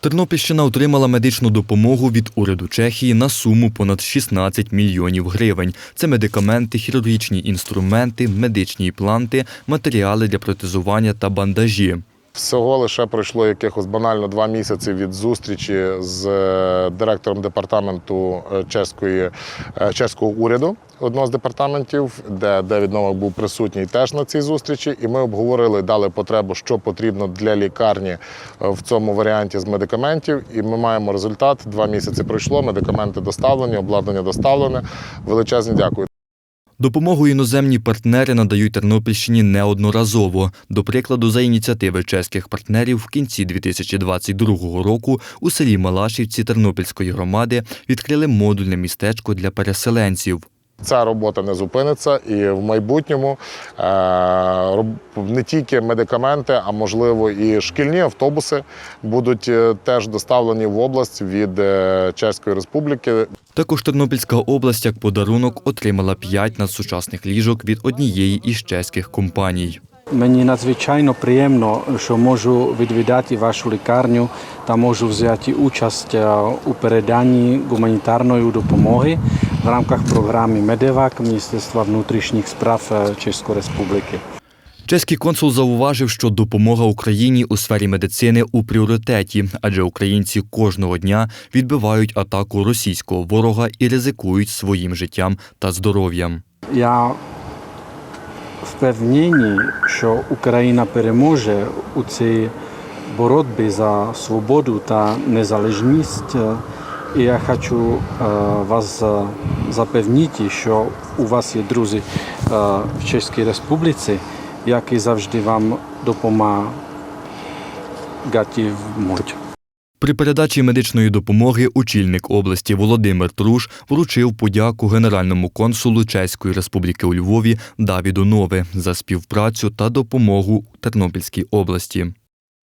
Тернопільщина отримала медичну допомогу від уряду Чехії на суму понад 16 мільйонів гривень. Це медикаменти, хірургічні інструменти, медичні імпланти, матеріали для протезування та бандажі. Всього лише пройшло якихось банально два місяці від зустрічі з е, директором департаменту е, чеської, е, чеського уряду, одного з департаментів, де Девід Новак був присутній теж на цій зустрічі. І ми обговорили, дали потребу, що потрібно для лікарні в цьому варіанті з медикаментів. І ми маємо результат. Два місяці пройшло, медикаменти доставлені, обладнання доставлене. Величезне дякую. Допомогу іноземні партнери надають Тернопільщині неодноразово. До прикладу, за ініціативи чеських партнерів в кінці 2022 року у селі Малашівці Тернопільської громади відкрили модульне містечко для переселенців. Ця робота не зупиниться, і в майбутньому е, не тільки медикаменти, а можливо і шкільні автобуси будуть е, теж доставлені в область від е, Чеської Республіки. Також Тернопільська область як подарунок отримала 5 надсучасних ліжок від однієї із чеських компаній. Мені надзвичайно приємно, що можу відвідати вашу лікарню та можу взяти участь у переданні гуманітарної допомоги в рамках програми Медевак Міністерства внутрішніх справ е, Чеської Республіки. Чеський консул зауважив, що допомога Україні у сфері медицини у пріоритеті, адже українці кожного дня відбивають атаку російського ворога і ризикують своїм життям та здоров'ям. Я впевнений, що Україна переможе у цій боротьбі за свободу та незалежність. Я хочу е, вас запевнити, що у вас є друзі е, в Чеській Республіці, які завжди вам допомагають. При передачі медичної допомоги очільник області Володимир Труш вручив подяку генеральному консулу Чеської Республіки у Львові Давіду Нове за співпрацю та допомогу Тернопільській області.